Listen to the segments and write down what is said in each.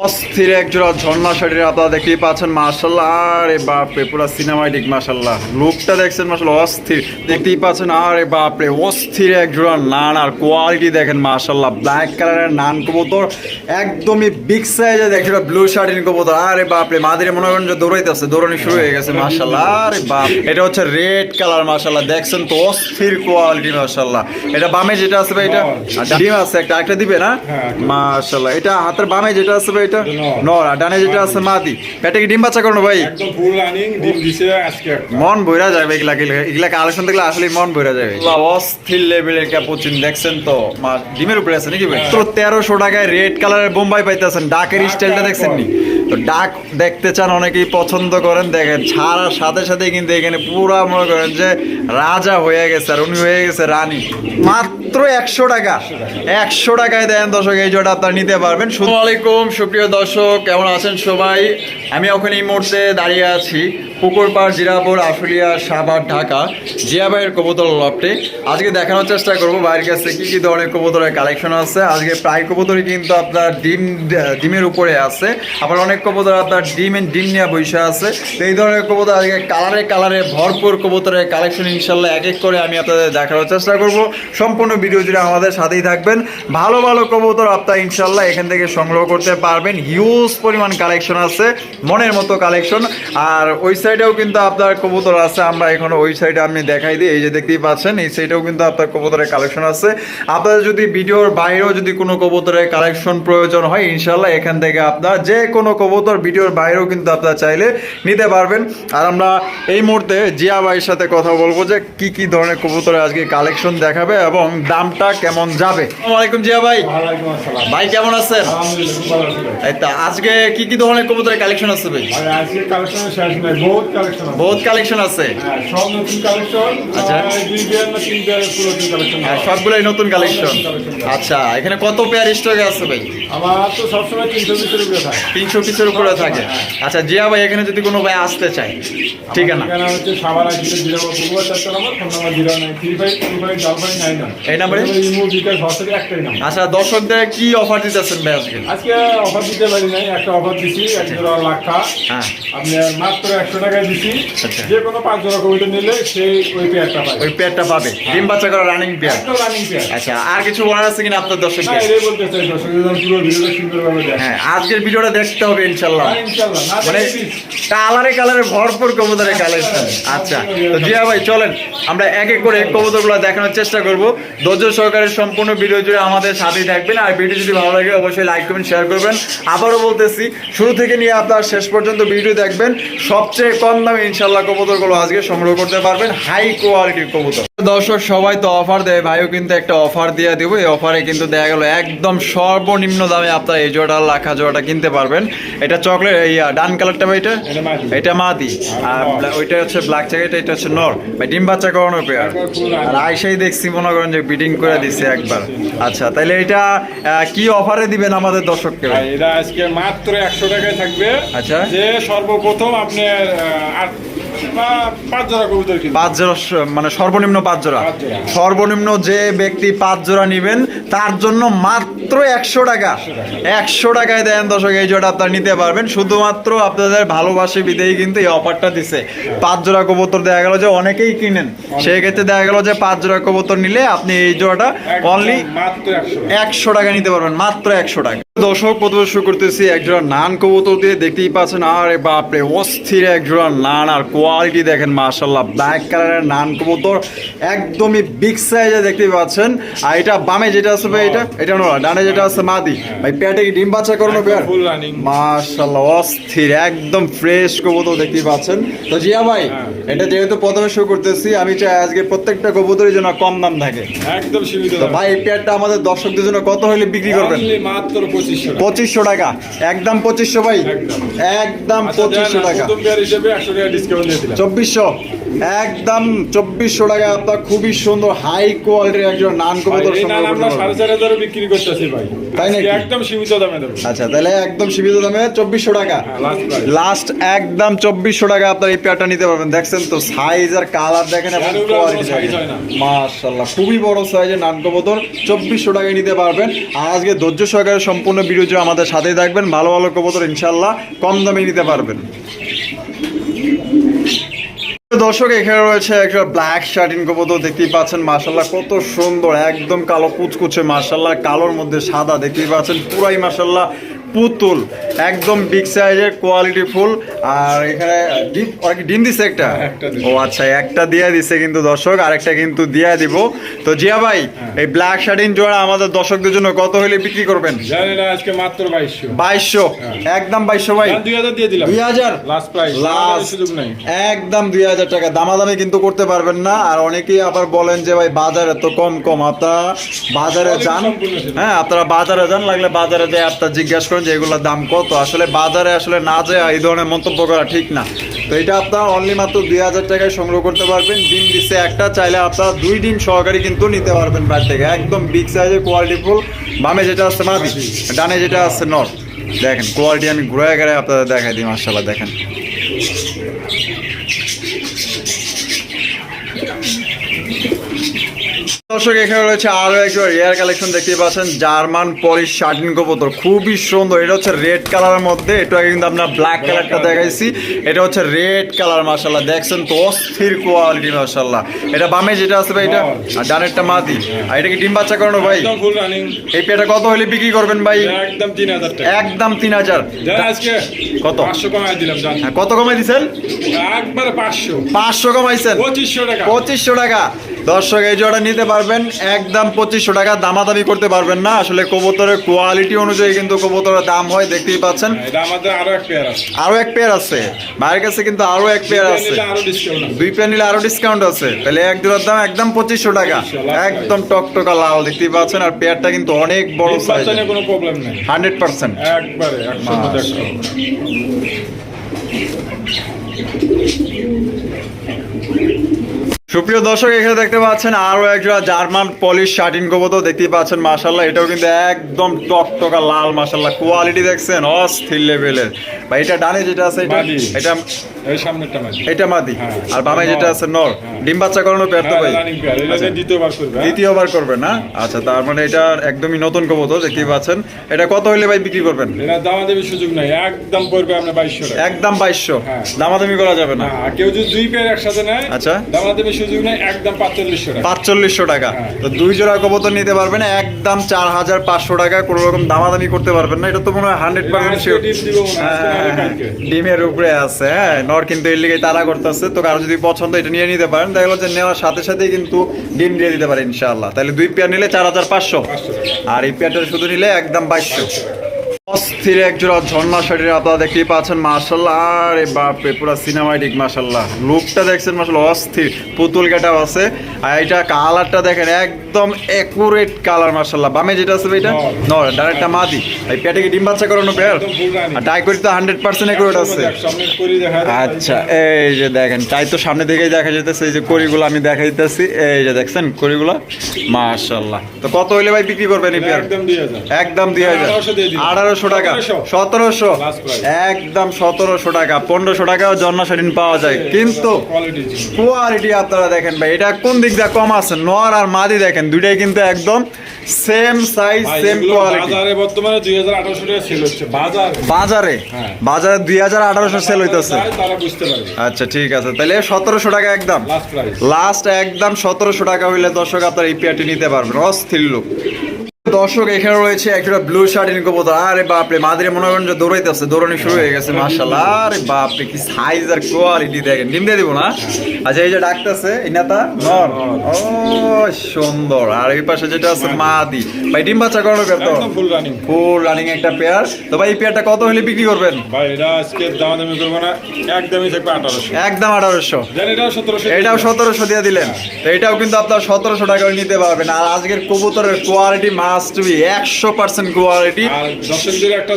অস্থির এক জোড়া ঝর্ণা শাড়ির আপনারা দেখতেই পাচ্ছেন মার্শাল্লাহ আরে বাপরে পুরো সিনেমাটিক মার্শাল্লাহ লুকটা দেখছেন মার্শাল্লাহ অস্থির। দেখতেই পাচ্ছেন আরে বাপরে অস্থির এক জোড়া নান আর কোয়ালিটি দেখেন মার্শাল্লাহ ব্ল্যাক কালারের নান কবুতর একদমই বিগ সাইজে দেখেন ব্লু শার্টিন কবুতর। আরে বাপরে মাদিরে মনে করেন যে দৌড়াইতেছে দৌড়ানি শুরু হয়ে গেছে মার্শাল্লাহ আরে বাপ এটা হচ্ছে রেড কালার মার্শাল্লাহ দেখছেন তো অস্থির কোয়ালিটি মার্শাল্লাহ এটা বামে যেটা আছে ভাই এটা আচ্ছা, ডিম আছে একটা একটা দিবে না? মার্শাল্লাহ এটা হাতের বামে যেটা আছে ভাই এটা? নরা ডানে যেটা আছে মাদি। পেটে কি ডিম বাচ্চা করো ভাই? একদম ফুল রানিং ডিম দিছে আজকে মন ভরা যাবে এগুলা এগুলা কালেকশন দেখলে আসলে মন ভরা যাবে অস্থির লেভেলের ক্যাপুচিন দেখছেন তো? মা- ডিমের উপরে আছে নাকি ভাই? তো তেরোশো টাকায় রেড কালারের বোম্বাই পাইতেছেন ডাকের স্টাইলটা দেখছেন নি তো ডাক দেখতে চান, অনেকেই পছন্দ করেন। দেখেন, ছাড়ার সাথে সাথে কিন্তু এখানে পুরা মনে করেন যে রাজা হয়ে গেছে আর উনি হয়ে গেছে রানী। মাত্র একশো টাকা। একশো টাকায় দেন দর্শক, এই জোড়া আপনারা নিতে পারবেন। আলাইকুম, সুপ্রিয় দর্শক, কেমন আছেন সবাই? আমি এখন এই মুহূর্তে দাঁড়িয়ে আছি পুকুরপাড়, জিরাপুর, আশুলিয়া, সাভার, ঢাকা, জিয়া ভাইয়ের কবুতর লফটে। আজকে দেখানোর চেষ্টা করব ভাইয়ের কাছে কী কী ধরনের কবুতরের কালেকশন আছে। আজকে প্রায় কবুতরই কিন্তু আপনার ডিম, ডিমের উপরে আছে। আবার অনেক কবুতর আপনার ডিম ডিম নিয়ে বসে আছে। তো এই ধরনের কবুতর আজকে কালারে কালারে ভরপুর কবুতরের কালেকশন ইনশাল্লাহ এক এক করে আমি আপনাদের দেখানোর চেষ্টা করব। সম্পূর্ণ ভিডিও জুড়ে আমাদের সাথেই থাকবেন। ভালো ভালো কবুতর আপনারা ইনশাল্লাহ এখান থেকে সংগ্রহ করতে পারবেন। হিউজ পরিমাণ কালেকশন আছে, মনের মতো কালেকশন আর ওই সাইডেও কিন্তু আপনার কবুতর আছে, আমরা এখন ওই সাইডে আমি দেখাই দিই। এই যে দেখতেই পাচ্ছেন, এই সাইডেও কিন্তু আপনার কবুতরের কালেকশন আছে। আপনাদের যদি ভিডিওর বাইরেও যদি কোনো কবুতরের কালেকশন প্রয়োজন হয়, ইনশাল্লাহ এখান থেকে আপনার যে কোনো কবুতর ভিডিওর বাইরেও কিন্তু আপনারা চাইলে নিতে পারবেন। আর আমরা এই মুহূর্তে জিয়া ভাইয়ের সাথে কথা বলব যে কি কি ধরনের কবুতরের আজকে কালেকশন দেখাবে এবং দামটা কেমন যাবে। আলাইকুম জিয়া ভাই। ভাই কেমন আছেন? তো আজকে কি কি ধরনের কবুতরের কালেকশন আছে ভাই? আর আজকে কালেকশন শেষ নাই বহুত কালেকশন আছে। বহুত কালেকশন আছে? হ্যাঁ, সব নতুন কালেকশন আচ্ছা। দুই বিয়ার না তিন বিয়ার পুরাতন কালেকশন আর সবগুলোই নতুন কালেকশন আচ্ছা এখানে কত পেয়ার স্টকে আছে ভাই? আমার তো সবসময় তিনশো বিশের উপরে থাকে। তিনশো পিসের উপরে থাকে। আচ্ছা জিয়া ভাই এখানে যদি কোনো ভাই আসতে চায় আছে ঠিকানা হচ্ছে সাবার জিরো পূর্ব নম্বর phone number zero nine three five two five double five nine nine. এই নাম্বারে? ইমো বিকাশ হোয়াটসঅ্যাপে একটাই নাম্বার। আচ্ছা দর্শকদের কি অফার দিতেছেন ভাই আজকে? আজকে অফার দিতে পারি নাই একটা অফার দিছি এক জোড়া লাখা হ্যাঁ। আপনার মাত্র একশো টাকায় দিছি। আচ্ছা। যে কোনো পাঁচ জোড়া কবিতা নিলে সেই ওই পেয়ারটা পাই ওই পেয়ারটা পাবে। ডিম বাচ্চা করা রানিং পেয়ার রানিং পেয়ার আচ্ছা আর কিছু বলার আছে কিনা আপনার চাই দর্শক হ্যাঁ আজকের ভিডিওটা দেখতে হবে ইনশাল্লাহ। হ্যাঁ, ইনশাল্লাহ। না মানে কালারে কালারে ভরপুর কবুতরের কালেকশন আচ্ছা তো জিয়া ভাই চলেন। আমরা এক এক করে কবুতরগুলো দেখানোর চেষ্টা করব। ধৈর্য সহকারে সম্পূর্ণ ভিডিও জুড়ে আমাদের সাথেই থাকবেন। আর ভিডিও যদি ভালো লাগে অবশ্যই লাইক করবেন শেয়ার করবেন। আবারও বলতেছি শুরু থেকে নিয়ে আপনার শেষ পর্যন্ত ভিডিও দেখবেন। সবচেয়ে কম দামে ইনশাল্লাহ কবুতরগুলো আজকে সংগ্রহ করতে পারবেন। হাই কোয়ালিটির কবুতর। দর্শক সবাই তো অফার দেয় ভাইও কিন্তু একটা অফার দিয়ে দেবো। এই অফারে কিন্তু দেখা গেল একদম সর্বনিম্ন দামে আপনারা এই জোড়া লাখা জোড়াটা কিনতে পারবেন। এটা চকলেট ইয়া ডান কালারটা ভাই এটা? এটা মাদি। আর ওইটা হচ্ছে ব্ল্যাক জ্যাকেট এটা হচ্ছে নর। ভাই ডিম বাচ্চা করানো পেয়ার আর আইসাই দেখছি মনে করেন যে বিডিং করে দিছে একবার। আচ্ছা তাহলে এটা কি অফারে দিবেন আমাদের দর্শককে? ভাই এটা আজকে মাত্র একশো টাকায় থাকবে। আচ্ছা। যে সর্বপ্রথম আপনার পাঁচ জোড়া মানে সর্বনিম্ন পাঁচ জোড়া। সর্বনিম্ন যে ব্যক্তি পাঁচ জোড়া নেবেন তার জন্য মাত্র একশো টাকা। একশো টাকায় দেন দর্শক এই জোড়া আপনারা নিতে পারবেন। শুধুমাত্র আপনাদের ভালোবাসে বিদেই কিন্তু এই অফারটা দিছে। পাঁচ জোড়া কবুতর দেখা গেল যে অনেকেই কিনেন। সেই ক্ষেত্রে দেখা গেল যে পাঁচ জোড়া কবুতর নিলে আপনি এই জোড়াটা অনলি একশো টাকা। নিতে পারবেন মাত্র একশো টাকা। দর্শক প্রথমে শুরু করতেছি একজোড়া নান কবুতর দিয়ে। দেখতেই পাচ্ছেন আরে বাপরে অস্থির একজোড়া নান আর কোয়ালিটি দেখেন মার্শাল্লাহ ব্ল্যাক কালারের নান কবুতর। একদমই বিগ সাইজে দেখতেই পাচ্ছেন। আর এটা বামে যেটা আছে ভাই এটা? এটা নয় ডানে যেটা আছে মাদি। ভাই পেটে কি ডিম বাচ্চা করানো পেয়ার? মার্শাল্লাহ অস্থির একদম ফ্রেশ কবুতর দেখতেই পাচ্ছেন। তো জিয়া ভাই হ্যাঁ। এটা যেহেতু প্রথমে শুরু করতেছি আমি চাই আজকে প্রত্যেকটা কবুতরের জন্য কম দাম থাকে। একদম সীমিত ভাই এই পেয়ারটা আমাদের দর্শকদের জন্য কত হলে বিক্রি করবেন? মাত্র পঁচিশশো টাকা। একদম পঁচিশশো ভাই। একদম। আচ্ছা, পঁচিশশো টাকা। চব্বিশশো। একদম চব্বিশশো টাকা। আপনার খুবই সুন্দর হাই কোয়ালিটির একজন নান কবুতর বিক্রি করতেছি ভাই। তাই নাকি? একদম সীমিত দামে আচ্ছা তাহলে একদম সীমিত দামে চব্বিশশো টাকা। হ্যাঁ। লাস্ট একদম চব্বিশশো টাকা আপনার এই পেয়ারটা নিতে পারবেন। দেখছেন তো সাইজ আর কালার দেখেন হয়। মাশাল্লাহ খুবই বড় সাইজের নান কবুতর। চব্বিশশো টাকায় নিতে পারবেন। আর আজকে ধৈর্য সহকারে সম্পূর্ণ জন্য ভিডিও আমাদের সাথেই থাকবেন। ভালো ভালো কবুতর ইনশাল্লাহ কম দামে নিতে পারবেন। দর্শক, এখানে রয়েছে একটা ব্ল্যাক শার্টিন কবুতর, দেখতেই পাচ্ছেন মার্শাল্লাহ কত সুন্দর, একদম কালো কুচকুচে মার্শাল্লাহ কালোর মধ্যে সাদা, দেখতেই পাচ্ছেন, পুরাই মার্শাল্লাহ পুতুল একদম বিগ সাইজের কোয়ালিটি ফুল আর এখানে ডিম দিছে একটা? একটা ও আচ্ছা একটা দিয়ে দিছে কিন্তু দর্শক আরেকটা কিন্তু দিয়ে দিব। তো জিয়া ভাই এই ব্ল্যাক শার্টিন জোড়া আমাদের দর্শকদের জন্য কত হলে বিক্রি করবেন? জানি না আজকে মাত্র বাইশশো। বাইশশো? একদম বাইশশো ভাই। দুই হাজার দিয়ে দিলাম। দুই হাজার? Last price Last। সুযোগ নাই। একদম দুই হাজার টাকা। দামাদামি কিন্তু করতে পারবেন না। আর অনেকেই আবার বলেন যে ভাই বাজারে তো কম কম। আপনারা বাজারে যান। হ্যাঁ আপনারা বাজারে যান। লাগলে বাজারে যেয়ে আপনার জিজ্ঞাসা করেন যে এগুলোর দাম কত? আসলে বাজারে আসলে না যায় এই ধরনের মন্তব্য করা ঠিক না। তো এটা আপনারা অনলি মাত্র দুই হাজার টাকায় সংগ্রহ করতে পারবেন। ডিম দিচ্ছে একটা, চাইলে আপনারা দুই ডিম সহকারী কিন্তু নিতে পারবেন বাইরে থেকে। একদম বিগ সাইজের কোয়ালিটি ফুল। বামে যেটা আছে মাদি, ডানে যেটা আছে নর্থ দেখেন কোয়ালিটি আমি ঘুরে গেলে আপনাদের দেখাই দিই মার্শাল্লাহ দেখেন। দর্শক এখানে রয়েছে আরও একটা রেয়ার কালেকশন দেখতে পাচ্ছেন। জার্মান পলিশ শার্টিন কবুতর। খুবই সুন্দর। এটা হচ্ছে রেড কালারের মধ্যে। এটা কিন্তু আপনার ব্ল্যাক কালারটা দেখাইছি। এটা হচ্ছে রেড কালার মাশাল্লাহ দেখছেন তো অস্থির কোয়ালিটি মাশাল্লাহ এটা বামে যেটা আছে ভাই এটা? আর ডানেরটা মাদি। আর এটা কি ডিম বাচ্চা করানো ভাই? এই পেটা কত হলে বিক্রি করবেন ভাই? একদম তিন হাজার টাকা। একদম তিন হাজার। আজকে কত? পাঁচশো কমাই দিলাম জান। হ্যাঁ, কত কমাই দিছেন? একবারে পাঁচশো। পাঁচশো কমাইছেন। পঁচিশশো টাকা। পঁচিশশো টাকা। দর্শক এই জোড়া নিতে পারবেন। একদম পঁচিশশো টাকা দামাদামি করতে পারবেন না। আসলে কবুতরের কোয়ালিটি অনুযায়ী কিন্তু কবুতরের দাম হয় দেখতেই পাচ্ছেন। আরও এক পেয়ার আছে। আরও এক পেয়ার আছে। ভাইয়ের কাছে কিন্তু আরও এক পেয়ার আছে। দুই পেয়ার নিলে আরও ডিসকাউন্ট আছে। তাহলে এক জোড়ার দাম একদম পঁচিশশো টাকা। একদম টকটকা লাল দেখতেই পাচ্ছেন। আর পেয়ারটা কিন্তু অনেক বড় সাইজ কোনো প্রবলেম নেই। Hundred percent. একবারে সুপ্রিয় দর্শক এখানে দেখতে পাচ্ছেন আরও একজোড়া জার্মান পলিশ শার্টিন কবুতর। দেখতেই পাচ্ছেন মাসাল্লাহ এটাও কিন্তু একদম টকটকা লাল মাসাল্লাহ কোয়ালিটি দেখছেন অস্থির লেভেলের। বা এটা ডানে যেটা আছে এটা এটা এটা মাদি। হ্যাঁ। আর বামে যেটা আছে নর। ডিম বাচ্চা করানো পেয়ার তো ভাই। আচ্ছা। দ্বিতীয়বার করবে হ্যাঁ? দ্বিতীয়বার করবে না? আচ্ছা তার মানে এটা একদমই নতুন কবুতর দেখতেই পাচ্ছেন। এটা কত হইলে ভাই বিক্রি করবেন? এটা দামা সুযোগ নাই একদম পড়বে আপনার বাইশশো একদম বাইশশো। হ্যাঁ। দামাদামি করা যাবে না। কেউ যদি দুই পেয়ার একসাথে নেয় আচ্ছা। দামা দেবী সুযোগ নেই একদম পাঁচচল্লিশশো টাকা। পাঁচচল্লিশশো টাকা। হ্যাঁ। তো দুই জোড়া কবুতর নিতে পারবেন একদম চার হাজার পাঁচশো টাকা কোনো রকম দামাদামি করতে পারবেন না। এটা তো মনে হয় হান্ড্রেড পার্সেন্ট হয়, কালকে। ডিমের উপরে আছে হ্যাঁ। নর কিন্তু এর লিগে তারা করতেছে তো কারও যদি পছন্দ এটা নিয়ে নিতে পারেন। দেখা গেলো যে নেওয়ার সাথে সাথেই কিন্তু ডিম দিয়ে দিতে পারে ইনশাআল্লাহ। তাহলে দুই পেয়ার নিলে চার হাজার পাঁচশো। আর এই পেয়ারটা শুধু নিলে একদম বাইশশো। অস্থির এক জোড়া ঝর্ণা শাড়ির আপনারা দেখতেই পাচ্ছেন মার্শাল্লাহ আরে বাপরে পুরো সিনেমাটিক মার্শাল্লাহ লুকটা দেখছেন মার্শাল্লাহ অস্থির। পুতুল গেটাও আছে। আর এটা কালারটা দেখেন একদম একুরেট কালার মার্শাল্লাহ বামে যেটা আছে এটা নর। নর ডাইরেক্টটা মাদি। এই পেটে কি ডিম বাচ্চা করানো পেয়ার একদম আর টাই করি তো হান্ড্রেড পার্সেন্ট একুরেট আছে। আচ্ছা এই যে দেখেন তাই তো সামনে থেকেই দেখা যেতেছে এই যে করিগুলো আমি দেখা দেখাইতেছি। এই যে দেখছেন করিগুলো মার্শাল্লাহ তো কত হইলে ভাই বিক্রি করবেন এই পেয়ার? একদম একদম দুই হাজার। 1800 আঠারোশো টাকা। সতেরোশো। একদম সতেরোশো টাকা। পনেরোশো টাকাও জন্ম শাড়িন পাওয়া যায়। কিন্তু কোয়ালিটি আপনারা দেখেন ভাই এটা কোন দিক দিয়ে কম আছে? নর আর মাদি দেখেন দুইটাই কিন্তু একদম সেম সাইজ সেম কোয়ালিটি বাজারে বর্তমানে দুই হাজার আঠারোশো টাকা সেল হচ্ছে। বাজার? বাজারে? হ্যাঁ। বাজারে দুই হাজার আঠারোশো সেল হইতেছে। তারা বুঝতে পারবে আচ্ছা ঠিক আছে। তাহলে সতেরোশো টাকা একদম। লাস্ট একদম সতেরোশো টাকা হইলে দর্শক আপনার এই পেয়ারটি নিতে পারবেন। অস্থির লোক দর্শক এখানে রয়েছে একটা ব্লু শার্ট ইন কবুতর। আরে বাপরে মাদিরে মনে করেন যে দৌড়াইতেছে দৌড়ানি শুরু হয়ে গেছে মার্শাল্লাহ আরে বাপরে কি সাইজ আর কোয়ালিটি দেখেন। ডিম দিয়ে দিব না? আচ্ছা এই যে ডাকতেছে এই নেতা নর ও সুন্দর। আর এই পাশে যেটা আছে মাদি। ভাই ডিম বাচ্চা করানো পেয়ার তো? একদম ফুল রানিং ফুল রানিং একটা পেয়ার। তো ভাই এই পেয়ারটা কত হলে বিক্রি করবেন? ভাই এটা আজকে দামাদামি করব না। একদমই থাকবে আঠারোশো। একদম আঠারোশো। জানি এটাও সতেরোশো। এটাও সতেরোশো দিয়ে দিলেন। তো এটাও কিন্তু আপনার সতেরোশো টাকা নিতে পারবেন। আর আজকের কবুতরের কোয়ালিটি মাস্ট বি একশো পার্সেন্ট কোয়ালিটি। দর্শকদের একটা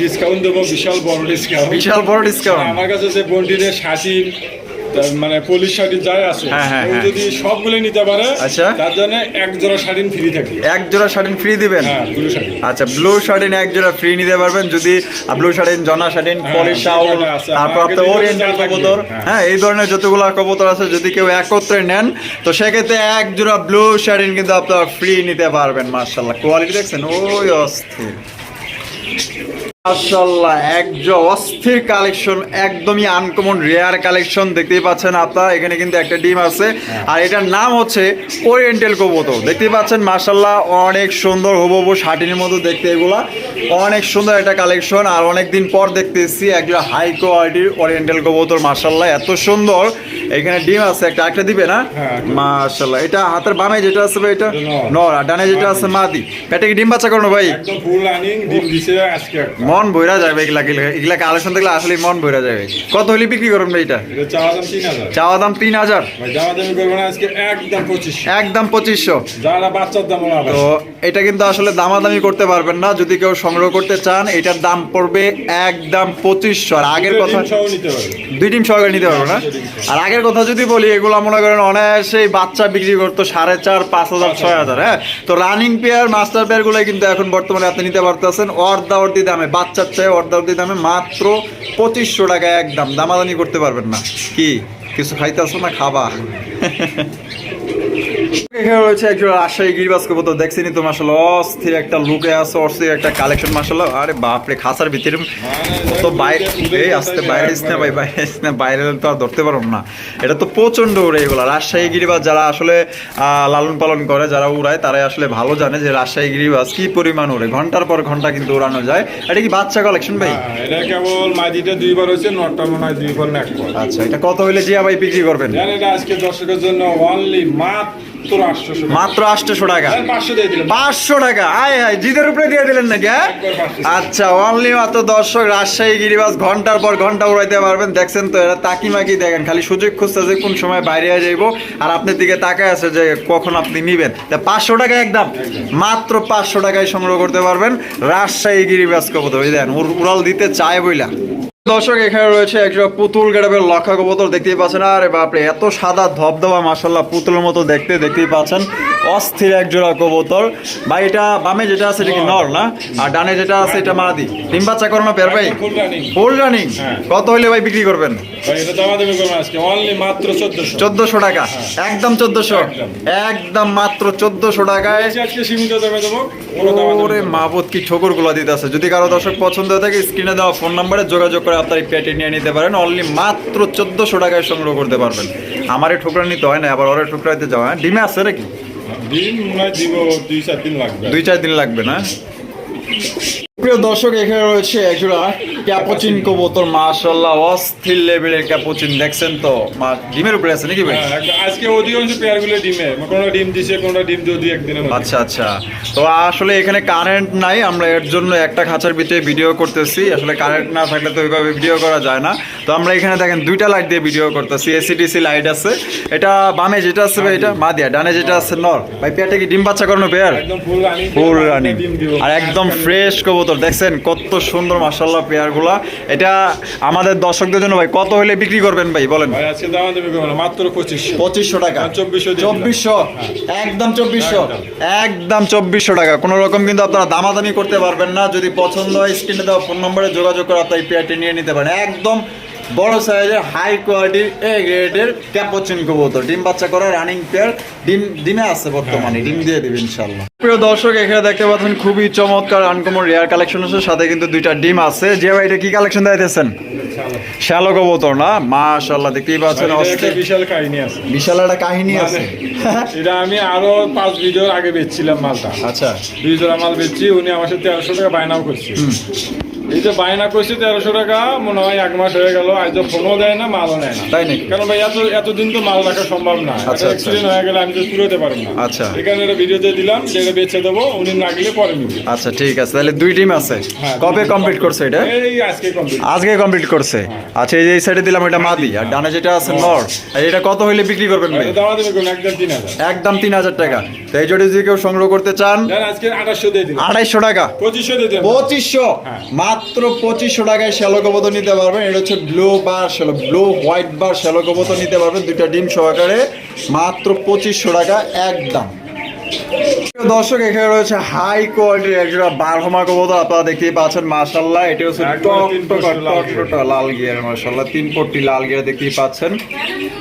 ডিসকাউন্ট দেবো বিশাল বড় ডিসকাউন্ট বিশাল বড় ডিসকাউন্ট আমার কাছে যে বন্ডিনের শাটিন মানে পুলিশ শাটিন যাই আছে হ্যাঁ, হ্যাঁ, হ্যাঁ। যদি সবগুলো নিতে পারে আচ্ছা। তার জন্য এক জোড়া শাটিন ফ্রি থাকে এক জোড়া শার্টিন ফ্রি দিবেন হ্যাঁ ব্লু শাটিন আচ্ছা ব্লু শার্টিন এক জোড়া ফ্রি নিতে পারবেন যদি ব্লু শার্টিন জনা হ্যাঁ, পলিশ শাউল আছে। তারপর আপনার ওরিয়েন্টাল কবুতর হ্যাঁ। হ্যাঁ এই ধরনের যতগুলো কবুতর আছে যদি কেউ একত্রে নেন তো সেক্ষেত্রে এক জোড়া ব্লু শার্টিন কিন্তু আপনারা ফ্রি নিতে পারবেন মার্শাল্লাহ কোয়ালিটি দেখছেন ওই অস্থির মাশাল্লাহ একজন অস্থির কালেকশন একদমই আনকমন রেয়ার কালেকশন দেখতেই পাচ্ছেন আপনারা এখানে কিন্তু একটা ডিম আছে। আর এটার নাম হচ্ছে ওরিয়েন্টাল কবুতর। দেখতেই পাচ্ছেন মাশাল্লাহ অনেক সুন্দর হবু শাটিনের মতো দেখতে এগুলা। অনেক সুন্দর একটা কালেকশন আর অনেক দিন পর দেখতেছি একজন হাই কোয়ালিটির ওরিয়েন্টাল কবুতর মাশাল্লাহ এত সুন্দর। এখানে ডিম আছে একটা একটা দিবে না? হ্যাঁ। মাশাল্লাহ এটা হাতের বামে যেটা আছে ভাই এটা? নর। আর ডানে যেটা আছে মাদি। পেটে কি ডিম বাচ্চা করো ভাই? ফুল রানিং ডিম দিছে আজকে মন বইরা যাবে এগুলা এগুলা- কালেকশন দেখলে আসলে মন বইরা যাবে কত হলে বিক্রি করবেন ভাই এটা এটা চাওয়া দাম তিন হাজার। একদম পঁচিশশো। তো এটা কিন্তু আসলে দামাদামি করতে পারবেন না। যদি কেউ সংগ্রহ করতে চান এটার দাম পড়বে একদম পঁচিশশো। আর আগের কথা দুই টিম সহকারে নিতে পারব না? আর আগের কথা যদি বলি এগুলো মনে করেন অনায়াসেই বাচ্চা বিক্রি করতো সাড়ে চার পাঁচ হাজার ছয় হাজার। হ্যাঁ? তো রানিং পেয়ার মাস্টার পেয়ারগুলো কিন্তু এখন বর্তমানে আপনি নিতে পারতেছেন। অর্ধা অর্ধি দামে। বাচ্চার চেয়ে অর্ধা অর্ধি দামে মাত্র পঁচিশশো টাকা একদম। দামাদানি করতে পারবেন না। কি? কিছু খাইতে আসো না, খাবা। এখানে রয়েছে একজন রাজশাহী গিরিবাস কবুতর দেখছিনি তো মাসাল অস্থির একটা লুকে আছে অস্থির একটা কালেকশন মাসাল আরে বাপরে খাসার ভিতরে তো বাইরে এই আসতে বাইরে আসতে ভাই বাইরে আসতে বাইরে তো আর ধরতে পারব না। এটা তো প্রচণ্ড উড়ে এগুলো। রাজশাহী গিরিবাস যারা আসলে লালন পালন করে যারা উড়ায় তারাই আসলে ভালো জানে যে রাজশাহী গিরিবাস কি পরিমাণ উড়ে। ঘণ্টার পর ঘণ্টা কিন্তু উড়ানো যায়। এটা কি বাচ্চা কালেকশন ভাই? এটা কেবল মাদিটা দুইবার হয়েছে মনে হয় দুইবার না আচ্ছা এটা কত হইলে জিয়া ভাই বিক্রি করবেন? আজকে দর্শকের জন্য অনলি মাত্র আটশোশো মাত্র আটশোশো টাকা। পাঁচশো টাকা? আয় হায় জিদের উপরে দিয়ে দিলেন নাকি হ্যাঁ? আচ্ছা অনলি মাত্র দর্শক রাজশাহী গিরিবাস ঘণ্টার পর ঘণ্টা উড়াইতে পারবেন। দেখছেন তো এরা তাকি মাকি দেখেন খালি সুযোগ খুঁজতেছে কোন সময় বাইরে যাইব। আর আপনার দিকে তাকায় আছে যে কখন আপনি নিবেন। তা পাঁচশো টাকা একদম। মাত্র পাঁচশো টাকায় সংগ্রহ করতে পারবেন রাজশাহী গিরিবাস কবুতর। ওই দেন উড়াল দিতে চায় বইলা। দর্শক এখানে রয়েছে একটা পুতুল গেটাবের লক্ষা কবুতর দেখতেই পাচ্ছেন। আরে বাপরে এত সাদা ধবধবা মাসাল্লাহ পুতুলের মতো দেখতে দেখতেই পাচ্ছেন। অস্থির এক জোড়া কবুতর। ভাই এটা বামে যেটা আছে এটা কি নর না? আর ডানে যেটা আছে এটা মাদি ডিম বাচ্চা করানো পেয়ার ভাই। Full running. হ্যাঁ। কত হইলে ভাই বিক্রি করবেন? চোদ্দশো। টাকা। একদম চোদ্দশো। একদম। মাত্র চোদ্দশো টাকায়। ওরে মাবত কি ঠোকরগুলা দিতেছে। যদি কারও দর্শক পছন্দ হয়ে থাকে স্ক্রিনে দেওয়া ফোন নাম্বারে যোগাযোগ করে আপনার এই পেটে নিয়ে নিতে পারেন। অনলি মাত্র চোদ্দশো টাকায় সংগ্রহ করতে পারবেন। আমার এই ঠোকরা নিতে হয় না আবার ওরে ঠোকরাইতে যাওয়া হ্যাঁ। ডিমে আছে নাকি? দিন দিব দুই চার দিন লাগবে। দুই চার দিন লাগবে না? প্রিয় দর্শক এখানে রয়েছে একজোড়া ক্যাপোচিন কবুতর মাশাল্লাহ অস্থির লেভেলের ক্যাপোচিন দেখছেন তো? মা- ডিমের উপরে আছে নাকি ভাই? হ্যাঁ, আজকে অধিকাংশ পেয়ারগুলো ডিমে। কোনটা ডিম দিছে কোনটা ডিম দিয়ে দুই একদিনের আচ্ছা আচ্ছা। তো আসলে এখানে কারেন্ট নাই আমরা এর জন্য একটা খাঁচার ভিতরে ভিডিও করতেছি। আসলে কারেন্ট না থাকলে তো ওইভাবে ভিডিও করা যায় না। তো আমরা এখানে দেখেন দুইটা লাইট দিয়ে ভিডিও করতেছি। এসিডিসি লাইট আছে। এটা বামে যেটা আছে ভাই এটা মাদিয়া ডানে যেটা আছে নর। ভাই পেয়ারটা কি ডিম বাচ্চা করানো পেয়ার একদম ফুল রানিং ফুল রানিং আর একদম ফ্রেশ কবুতর দেখছেন? কত সুন্দর মাসাল্লাহ পেয়ারগুলা এটা আমাদের দর্শকদের জন্য ভাই কত হলে বিক্রি করবেন ভাই বলেন? মাত্র পঁচিশশো। টাকা। আর 2400 দিয়ে দিলাম। চব্বিশশো? একদম চব্বিশশো? একদম চব্বিশশো টাকা। কোনো রকম কিন্তু আপনারা দামাদামি করতে পারবেন না। যদি পছন্দ হয় স্ক্রিনে দেওয়া ফোন নম্বরে যোগাযোগ করে আপনার এই পেয়ারটি নিয়ে নিতে পারেন। একদম বড় সাইজের হাই কোয়ালিটির এ গ্রেডের ক্যাপোচিন কবুতর। ডিম বাচ্চা করা রানিং পেয়ার ডিম ডিমে আছে বর্তমানে ডিম দিয়ে দিবে ইনশাল্লাহ প্রিয় দর্শক এখানে দেখতে পাচ্ছেন খুবই চমৎকার আনকমন রেয়ার কালেকশন আছে। সাথে কিন্তু দুইটা ডিম আছে। যে ভাই এটা কি কালেকশন দিতেছেন শ্যালো কবুতর না? মাশাল্লাহ দেখতেই পাচ্ছেন বিশাল কাহিনী আছে। বিশাল একটা কাহিনী আছে। এটা আমি আরও পাঁচ ভিডিও আগে বেচছিলাম মালটা। আচ্ছা। দুই জোড়া মাল বেচছি উনি আমার সাথে তেরোশো টাকা বায়নাও করছে। এই যে বায়না করছে তেরোশো টাকা মনে হয় এক মাস হয়ে গেল আজ ফোনও দেয় না মালও নেয় না। তাই নাকি? কারণ ভাই এত এতদিন তো মাল রাখা সম্ভব না। আচ্ছা, আচ্ছা। অ্যাক্সিডেন্ট হয়ে গেলে আমি তো পুরোতে পারব না। আচ্ছা। এখানে একটা ভিডিওতে দিলাম যে বেছে দেবো উনি না গেলে পরে নিবে। আচ্ছা ঠিক আছে। তাহলে দুই টিম আছে। হ্যাঁ, কবে কমপ্লিট করছে এটা? এই আজকে কমপ্লিট আজকে কমপ্লিট করছে। আচ্ছা এই যে এই সাইডে দিলাম এটা মাদি আর ডানে যেটা আছে নর আর এটা কত হইলে বিক্রি করবেন ভাই? একদম তিন হাজার। টাকা। তো এই জোটে যদি কেউ সংগ্রহ করতে চান আড়াইশো টাকা। পঁচিশশো? হ্যাঁ। মাত্র পঁচিশশো টাকায় শ্যালো কবুতর নিতে পারবেন। এটা হচ্ছে blue bar shallow blue white bar shallow কবুতর নিতে পারবেন। দুইটা ডিম সহকারে। মাত্র পঁচিশশো টাকা একদম। দর্শক এখানে রয়েছে হাই কোয়ালিটির একটা বারহমা কবুতর। আপনারা দেখতেই পাচ্ছেন মাশাল্লাহ এটা হচ্ছে একদম টক টক লাল গিয়ার মাশাল্লাহ তিন পট্টি লাল গিয়ার দেখতেই পাচ্ছেন।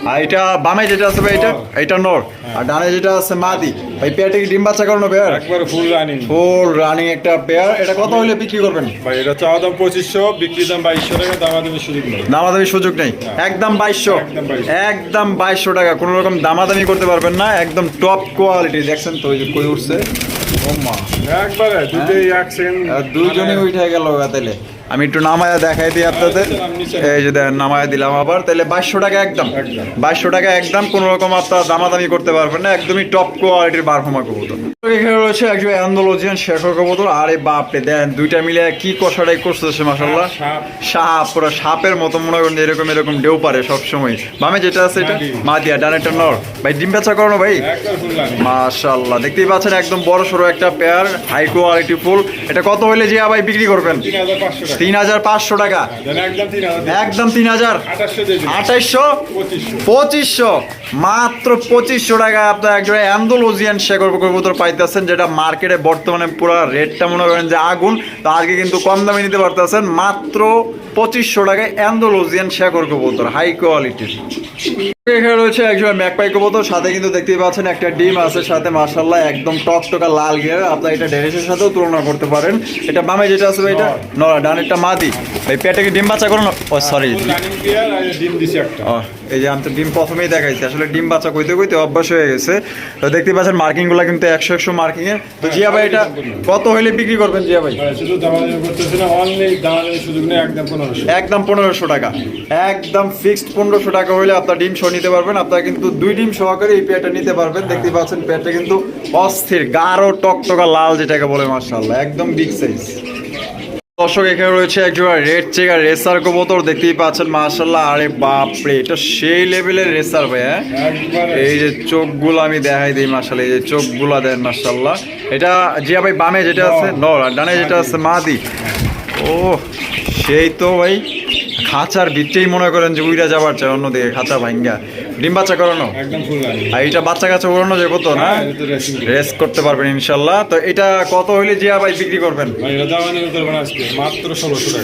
আর এটা বামে যেটা আছে ভাই এটা? এটা নর। আর ডানে যেটা আছে মাদি ভাই পেয়ারটা কি ডিম বাচ্চা করানো পেয়ার? একবারে ফুল রানিং ফুল রানিং একটা পেয়ার। এটা কত হলে বিক্রি করবেন? ভাই এটা চাওয়া দাম পঁচিশশো বিক্রি দাম বাইশশো টাকা দামাদামি সুযোগ নেই। দামাদামি সুযোগ নেই। একদম বাইশশো। একদম বাইশশো। টাকা। কোনো রকম দামাদামি করতে পারবেন না। একদম টপ কোয়ালিটি দেখছেন তো ওই যে কই উঠছে? একবারে আর দুইজনই উঠে গেল তাহলে আমি একটু নামায়া দেখাই দিই আপনাদের। এই যে দেখেন নামায়া দিলাম আবার। তাহলে বাইশশো টাকা একদম। বাইশশো টাকা একদম কোনো রকম আপনার দামাদামি করতে পারবেন না একদমই টপ কোয়ালিটির বারফমা কবুতর। এখানে রয়েছে একজন অ্যান্ডোলজিয়ান শেখর কবুতর। আরে বাপরে দেখেন দুইটা মিলে কি কষাটাই করতেছে মাসাল্লাহ সাপ। পুরো সাপের মতো মনে করেন এরকম এরকম ডেউ পারে সবসময়। বামে যেটা আছে এটা মাদি। মাদিয়া ডানেরটা নর। ভাই ডিম বেচা করানো ভাই? ফুল দেখতেই পাচ্ছেন একদম বড় সড়ো একটা পেয়ার হাই কোয়ালিটি ফুল। এটা কত হইলে যে ভাই বিক্রি করবেন? তিন হাজার পাঁচশো টাকা। একদম তিন হাজার। পঁচিশশো। পঁচিশশো? মাত্র পঁচিশশো টাকা আপনার একজন অ্যান্ডোলজিয়ান শেখর কবুতর পাইতেছেন যেটা মার্কেটে বর্তমানে পুরো রেটটা মনে করেন যে আগুন। তো আজকে কিন্তু কম দামে নিতে পারতেছেন মাত্র পঁচিশশো টাকায় অ্যান্ডোলজিয়ান শেখর কবুতর হাই কোয়ালিটির। এখানে রয়েছে একজন ম্যাকপাই কবুতর সাথে কিন্তু দেখতেই পাচ্ছেন একটা ডিম আছে সাথে মার্শাল্লাহ একদম টকটকা লাল গিয়ার আপনার এটা ডেনিসের সাথেও তুলনা করতে পারেন। এটা বামে যেটা আছে এটা নড়া ডানেরটা মাদি। ভাই পেটে কি ডিম বাচ্চা করুন? ও সরি ডিম দিছি একটা। এই যে আমি তো ডিম প্রথমেই দেখাইছি আসলে ডিম বাচ্চা কইতে কইতে অভ্যাস হয়ে গেছে। তো দেখতে পাচ্ছেন মার্কিংগুলা কিন্তু একশো একশো মার্কিং এ তো জিয়া ভাই এটা কত হইলে বিক্রি করবেন জিয়া ভাই? শুধু একদম পনেরোশো। টাকা। একদম ফিক্সড পনেরোশো টাকা হইলে আপনার ডিম সহ নিতে পারবেন। আপনারা কিন্তু দুই ডিম সহকারে এই পেয়ারটা নিতে পারবেন। দেখতে পাচ্ছেন পেয়ারটা কিন্তু অস্থির গাঢ় টকটকা লাল যেটাকে বলে মার্শাল্লাহ একদম বিগ সাইজ দর্শক এখানে রয়েছে একজোড়া রেড চেকার রেসার কবুতর। দেখতেই পাচ্ছেন মার্শাল্লাহ আরে বাপরে এটা সেই লেভেলের রেসার ভাই হ্যাঁ? এই যে চোখগুলো আমি দেখাই দিই মার্শাল এই যে চোখগুলা দেন মার্শাল্লাহ এটা জিয়া ভাই বামে যেটা আছে নর। আর ডানে যেটা আছে মাদি। ও সেই তো ভাই। খাঁচার ভিতরেই মনে করেন যে উইরা যাবার চাই অন্যদিকে খাঁচা ভাঙ্গা ডিম বাচ্চা করানো? আর এটা বাচ্চা কাচ্চা উড়ানো যাব তো না? হ্যাঁ। রেস করতে। পারবেন ইনশাল্লাহ। তো এটা কত হইলে জিয়া ভাই বিক্রি করবেন?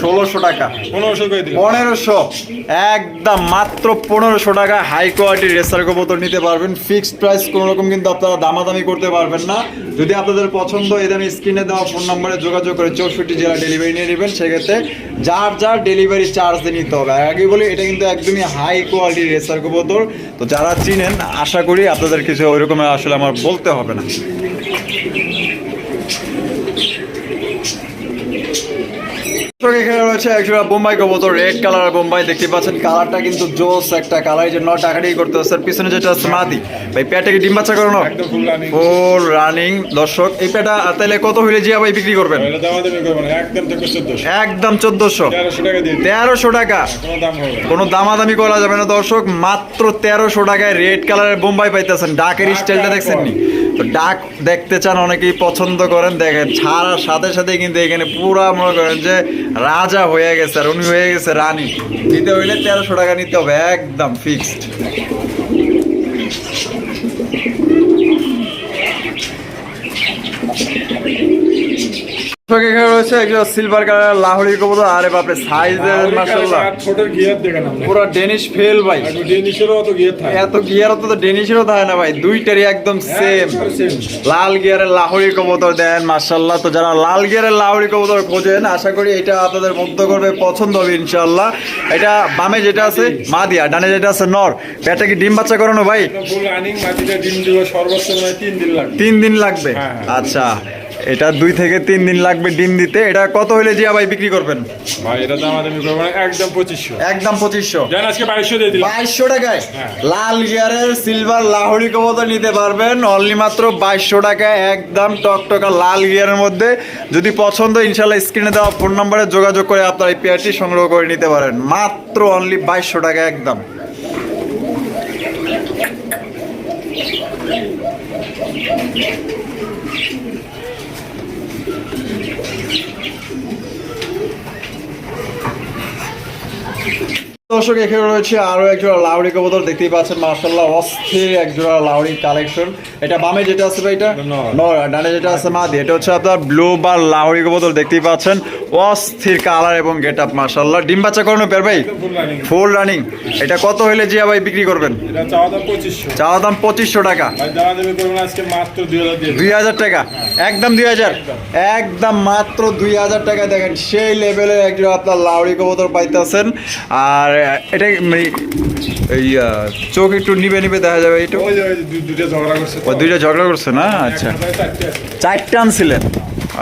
ষোলোশো টাকা। পনেরোশো পনেরোশো। একদম মাত্র পনেরোশো টাকা। হাই কোয়ালিটির রেসার কবুতর নিতে পারবেন। ফিক্সড প্রাইস কোনো রকম কিন্তু আপনারা দামাদামি করতে পারবেন না। যদি আপনাদের পছন্দ এদের স্ক্রিনে দেওয়া ফোন নম্বরে যোগাযোগ করে চৌষট্টি জেলা ডেলিভারি নিয়ে নেবেন। সেক্ষেত্রে যার যার ডেলিভারি চার্জ দিয়ে নিতে হবে। আগে বলি, এটা কিন্তু একদমই হাই কোয়ালিটির রেসার কবুতর। তো যারা চিনেন, আশা করি আপনাদের কিছু ওইরকম আসলে আমার বলতে হবে না। এখানে রয়েছে একজোড়া বোম্বাই কবুতর রেড কালার বোম্বাই। দেখতে পাচ্ছেন কালারটা কিন্তু জোস একটা কালার টাকাটি করতে হচ্ছে। পিছনে যেটা আছে মাদি ভাই কি ডিম বাচ্চা করানো? ফুল রানিং দর্শক এই পেটা তাহলে কত হইলে জিয়া ভাই বিক্রি করবেন? একদম চোদ্দশো। তেরোশো টাকা কোনো দামাদামি করা যাবে না দর্শক মাত্র তেরোশো টাকায় রেড কালারের বোম্বাই পাইতেছেন। ডাকের ডাক স্টাইলটা দেখছেন নি ডাক দেখতে চান অনেকেই পছন্দ করেন, দেখেন ছাড়ার সাথে সাথে কিন্তু এখানে পুরা মনে করেন যে রাজা হয়ে গেছে আর উনি হয়ে গেছে রানী। নিতে হইলে তেরোশো টাকা নিতে হবে, একদম ফিক্সড এখানে রয়েছে একজন সিলভার কালার লাহোরি কবুতর। আরে বাপরে সাইজের মাসাল্লাহ আট গিয়ার দেখেন আমরা পুরো ডেনিশ ফেল ভাই। ডেনিশেরও অত গিয়ার থাকে। এত গিয়ার তো ডেনিশেরও থাকে না ভাই। দুইটারই একদম সেম লাল গিয়ারের লাহোরি কবুতর দেন তো যারা লাল গিয়ারের লাহোরি কবুতর খোঁজেন আশা করি এটা আপনাদের মুগ্ধ করবে পছন্দ হবে ইনশাল্লাহ এটা বামে যেটা আছে মাদিয়া ডানে যেটা আছে নর। পেটে কি ডিম বাচ্চা করানো ভাই? ডিম দিব সর্বোচ্চ তিন দিন লাগবে। তিন দিন লাগবে? হ্যাঁ। আচ্ছা। এটা দুই থেকে তিন দিন লাগবে ডিম দিতে। এটা কত হলে জিয়া ভাই বিক্রি করবেন? ভাই এটা করব না একদম পঁচিশশো। একদম পঁচিশশো। দেন আজকে বাইশশো দিয়ে দিলাম। বাইশশো টাকায়? হ্যাঁ। লাল গিয়ারের সিলভার লাহোরি কবুতর নিতে পারবেন। অনলি মাত্র বাইশশো টাকায় একদম টকটকা লাল গিয়ারের মধ্যে। যদি পছন্দ ইনশাল্লাহ স্ক্রিনে দেওয়া ফোন নম্বরে যোগাযোগ করে আপনারা এই পেয়ারটি সংগ্রহ করে নিতে পারেন। মাত্র অনলি বাইশশো টাকা একদম। দর্শক এখানে রয়েছে আরও এক জোড়া লাউড়ি কবুতর দেখতেই পাচ্ছেন মার্শাল্লাহ অস্থির এক জোড়া লাউড়ি কালেকশন। এটা বামে যেটা আছে ভাই এটা? ডানে যেটা আছে মাদি এটা হচ্ছে আপনার ব্লু বা লাউরি কবুতর দেখতেই পাচ্ছেন অস্থির কালার এবং গেট আপ মার্শাল্লাহ ডিম বাচ্চা করানো পের ভাই? ফুল রানিং এটা কত হইলে জিয়া ভাই বিক্রি করবেন? চাওয়া দাম পঁচিশশো। টাকা। দুই হাজার টাকা। একদম দুই হাজার। একদম। মাত্র দুই হাজার টাকা দেখেন সেই লেভেলের একজোড়া আপনার লাউড়ি কবুতর পাইতেছেন। আর এটা মানে এই চোখ একটু নিবে নিবে দেখা যাবে করছে ও দুইটা ঝগড়া করছে না? আচ্ছা। চারটে চারটা আনছিলেন।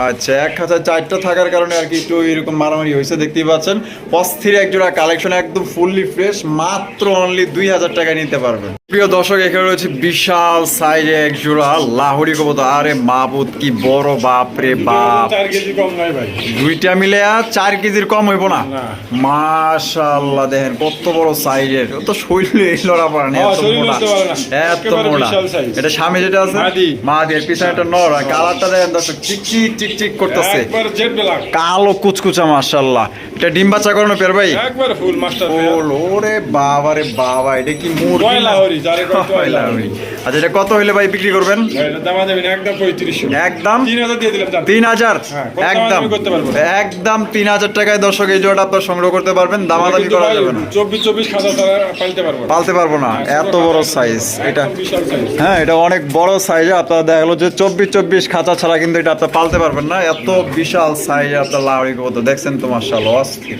আচ্ছা এক খাঁচায় চারটা থাকার কারণে আর কি একটু এরকম মারামারি হয়েছে দেখতেই পাচ্ছেন। অস্থির একজোড়া কালেকশন একদম ফুললি ফ্রেশ মাত্র অনলি দুই হাজার টাকায় নিতে পারবেন। প্রিয় দর্শক এখানে রয়েছে বিশাল সাইজে এক জোড়া লাহোরি কবুতর। আরে মাবুদ কি বড় বাপ। রে বাপ দুইটা মিলে আর চার কেজির কম হইব না। মাশাআল্লাহ দেখেন কত বড় সাইজের। তো শরীর লড়া পারে না এত মোটা। এত মোটা। এটা সামনে যেটা আছে? মাদি। মাদি এর পিছনে একটা নর। আর কালারটা দেখেন দর্শক চিকচিক চিকচিক করতেছে। কালো কুচকুচা মাশাআল্লাহ। এটা ডিম বাচ্চা করানো পের ভাই? ফুল ওরে বাবা রে বাবা এটা কি মুরগি আচ্ছা এটা কত হইলে ভাই বিক্রি করবেন? একদম তিন হাজার হ্যাঁ, একদম? একদম তিন হাজার টাকায় দর্শক এই জোড়াটা আপনার সংগ্রহ করতে পারবেন দামাদামি করা যাবে না। চব্বিশ চব্বিশ পালতে পারব না। হ্যাঁ, এত বড় সাইজ এটা হ্যাঁ এটা অনেক বড় সাইজে আপনার দেখা গেলো যে চব্বিশ চব্বিশ খাঁচা ছাড়া কিন্তু এটা আপনার পালতে পারবেন না। এত বিশাল সাইজে আপনার লাউড়ি কত দেখছেন তো মার্শাল অস্থির।